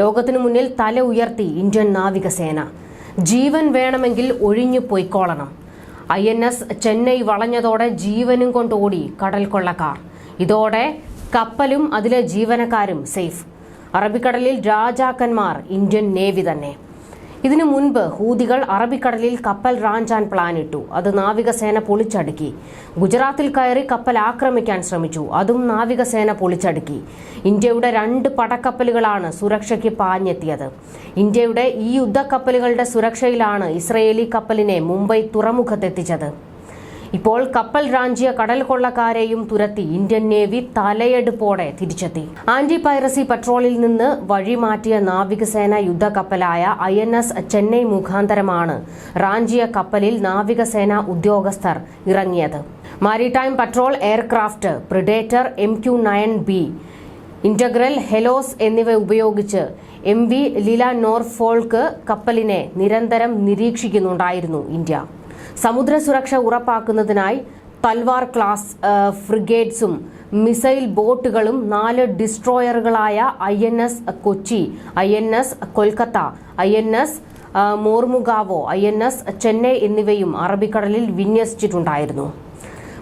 ലോകത്തിനു മുന്നിൽ തല ഉയർത്തി ഇന്ത്യൻ നാവികസേന. ജീവൻ വേണമെങ്കിൽ ഒഴിഞ്ഞു പൊയ്ക്കോളണം ഐ എൻ എസ് ചെന്നൈ വളഞ്ഞതോടെ ജീവനും കൊണ്ടോടി കടൽ കൊള്ളക്കാർ. ഇതോടെ കപ്പലും അതിലെ ജീവനക്കാരും സേഫ്. അറബിക്കടലിൽ രാജാക്കന്മാർ ഇന്ത്യൻ നേവി തന്നെ. ഇതിനു മുൻപ് ഹൂതികൾ അറബിക്കടലിൽ കപ്പൽ റാഞ്ചാൻ പ്ലാനിട്ടു അത് നാവികസേന പൊളിച്ചടുക്കി. ഗുജറാത്തിൽ കയറി കപ്പൽ ആക്രമിക്കാൻ ശ്രമിച്ചു. അതും നാവികസേന പൊളിച്ചടുക്കി. ഇന്ത്യയുടെ രണ്ട് പടക്കപ്പലുകളാണ് സുരക്ഷയ്ക്ക് പാഞ്ഞെത്തിയത്. ഇന്ത്യയുടെ ഈ യുദ്ധക്കപ്പലുകളുടെ സുരക്ഷയിലാണ് ഇസ്രയേലി കപ്പലിനെ മുംബൈ തുറമുഖത്തെത്തിച്ചത്. ഇപ്പോൾ കപ്പൽ റാഞ്ചിയ കടൽ കൊള്ളക്കാരെയും തുരത്തി ഇന്ത്യൻ നേവി തലയെടുപ്പോടെ തിരിച്ചെത്തി. ആന്റി പൈറസി പട്രോളിൽ നിന്ന് വഴിമാറ്റിയ നാവികസേന യുദ്ധക്കപ്പലായ ഐ എൻ എസ് ചെന്നൈ മുഖാന്തരമാണ് റാഞ്ചിയ കപ്പലിൽ നാവികസേന ഉദ്യോഗസ്ഥർ ഇറങ്ങിയത്. Maritime patrol aircraft Predator M Q nine B integral helos എന്നിവ ഉപയോഗിച്ച് എം വി ലീല നോർഫോൾക്ക് കപ്പലിനെ നിരന്തരം നിരീക്ഷിക്കുന്നുണ്ടായിരുന്നു ഇന്ത്യ. സമുദ്ര സുരക്ഷ ഉറപ്പാക്കുന്നതിനായി തൽവാർ ക്ലാസ് ഫ്രിഗേറ്റ്സും മിസൈൽ ബോട്ടുകളും നാല് ഡിസ്ട്രോയറുകളായ I N S Kochi I N S Kolkata I N S Mormugao I N S Chennai എന്നിവയും അറബിക്കടലിൽ വിന്യസിച്ചിട്ടുണ്ടായിരുന്നു.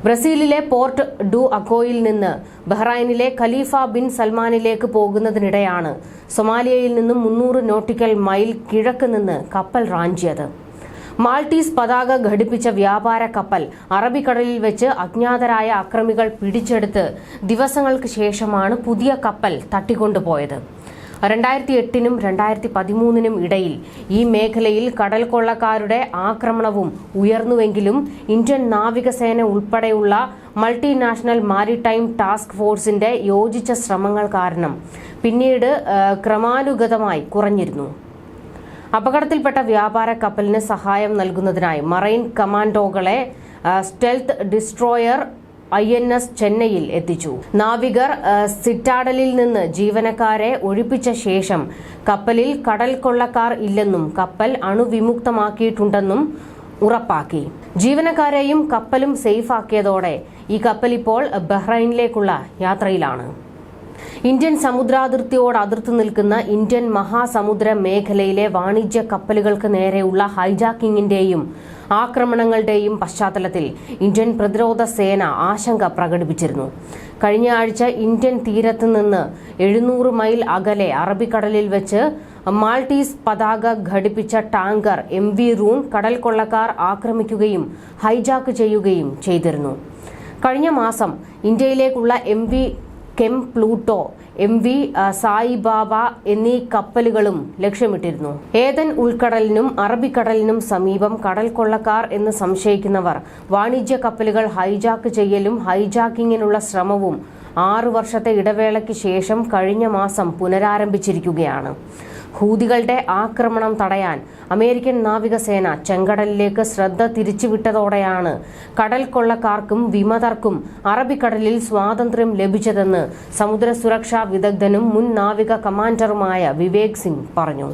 ബ്രസീലിലെ പോർട്ട് ഡു അക്കോയിൽ നിന്ന് ബഹ്റൈനിലെ ഖലീഫ ബിൻ സൽമാനിലേക്ക് പോകുന്നതിനിടെയാണ് സൊമാലിയയിൽ നിന്നും മുന്നൂറ് നോട്ടിക്കൽ മൈൽ കിഴക്ക് നിന്ന് കപ്പൽ റാഞ്ചിയത്. മാൾട്ടീസ് പതാക ഘടിപ്പിച്ച വ്യാപാര കപ്പൽ അറബിക്കടലിൽ വെച്ച് അജ്ഞാതരായ അക്രമികൾ പിടിച്ചെടുത്ത് ദിവസങ്ങൾക്ക് ശേഷമാണ് പുതിയ കപ്പൽ തട്ടിക്കൊണ്ടുപോയത്. രണ്ടായിരത്തി എട്ടിനും രണ്ടായിരത്തി പതിമൂന്നിനും ഇടയിൽ ഈ മേഖലയിൽ കടൽ കൊള്ളക്കാരുടെ ആക്രമണവും ഉയർന്നുവെങ്കിലും ഇന്ത്യൻ നാവികസേന ഉൾപ്പെടെയുള്ള മൾട്ടിനാഷണൽ മാരിടൈം ടാസ്ക് ഫോഴ്സിന്റെ യോജിച്ച ശ്രമങ്ങൾ കാരണം പിന്നീട് ക്രമാനുഗതമായി കുറഞ്ഞിരുന്നു. അപകടത്തിൽപ്പെട്ട വ്യാപാര കപ്പലിന് സഹായം നൽകുന്നതിനായി marine കമാൻഡോകളെ stealth destroyer I N S ചെന്നൈയിൽ എത്തിച്ചു. നാവികർ സിറ്റാഡലിൽ നിന്ന് ജീവനക്കാരെ ഒഴിപ്പിച്ച ശേഷം കപ്പലിൽ കടൽ കൊള്ളക്കാർ ഇല്ലെന്നും കപ്പൽ അണുവിമുക്തമാക്കിയിട്ടുണ്ടെന്നും ഉറപ്പാക്കി. ജീവനക്കാരെയും കപ്പലും സേഫാക്കിയതോടെ ഈ കപ്പൽ ഇപ്പോൾ ബഹ്റൈനിലേക്കുള്ള യാത്രയിലാണ്. ഇന്ത്യൻ സമുദ്രാതിർത്തിയോട് അതിർത്ത് നിൽക്കുന്ന ഇന്ത്യൻ മഹാസമുദ്ര മേഖലയിലെ വാണിജ്യ കപ്പലുകൾക്ക് നേരെയുള്ള ഹൈജാക്കിംഗിന്റെയും ആക്രമണങ്ങളുടെയും പശ്ചാത്തലത്തിൽ ഇന്ത്യൻ പ്രതിരോധ സേന ആശങ്ക പ്രകടിപ്പിച്ചിരുന്നു. കഴിഞ്ഞ ആഴ്ച ഇന്ത്യൻ തീരത്ത് നിന്ന് എഴുന്നൂറ് മൈൽ അകലെ അറബിക്കടലിൽ വെച്ച് മാൾട്ടീസ് പതാക ഘടിപ്പിച്ച ടാങ്കർ എം വി റൂൺ കടൽ കൊള്ളക്കാർ ആക്രമിക്കുകയും ഹൈജാക്ക് ചെയ്യുകയും ചെയ്തിരുന്നു. കഴിഞ്ഞ മാസം ഇന്ത്യയിലേക്കുള്ള M V Chem Pluto M V Saibaba എന്നീ കപ്പലുകളും ലക്ഷ്യമിട്ടിരുന്നു. ഏതൻ ഉൾക്കടലിനും അറബിക്കടലിനും സമീപം കടൽ കൊള്ളക്കാർ എന്ന് സംശയിക്കുന്നവർ വാണിജ്യ കപ്പലുകൾ ഹൈജാക്ക് ചെയ്യലും ഹൈജാക്കിങ്ങിനുള്ള ശ്രമവും ആറു വർഷത്തെ ഇടവേളയ്ക്ക് ശേഷം കഴിഞ്ഞ മാസം പുനരാരംഭിച്ചിരിക്കുകയാണ്. ഹൂതികളുടെ ആക്രമണം തടയാൻ അമേരിക്കൻ നാവികസേന ചെങ്കടലിലേക്ക് ശ്രദ്ധ തിരിച്ചുവിട്ടതോടെയാണ് കടൽ കൊള്ളക്കാർക്കും വിമതർക്കും അറബിക്കടലിൽ സ്വാതന്ത്ര്യം ലഭിച്ചതെന്ന് സമുദ്ര സുരക്ഷാ വിദഗ്ധനും മുൻ നാവിക കമാൻഡറുമായ വിവേക് സിംഗ് പറഞ്ഞു.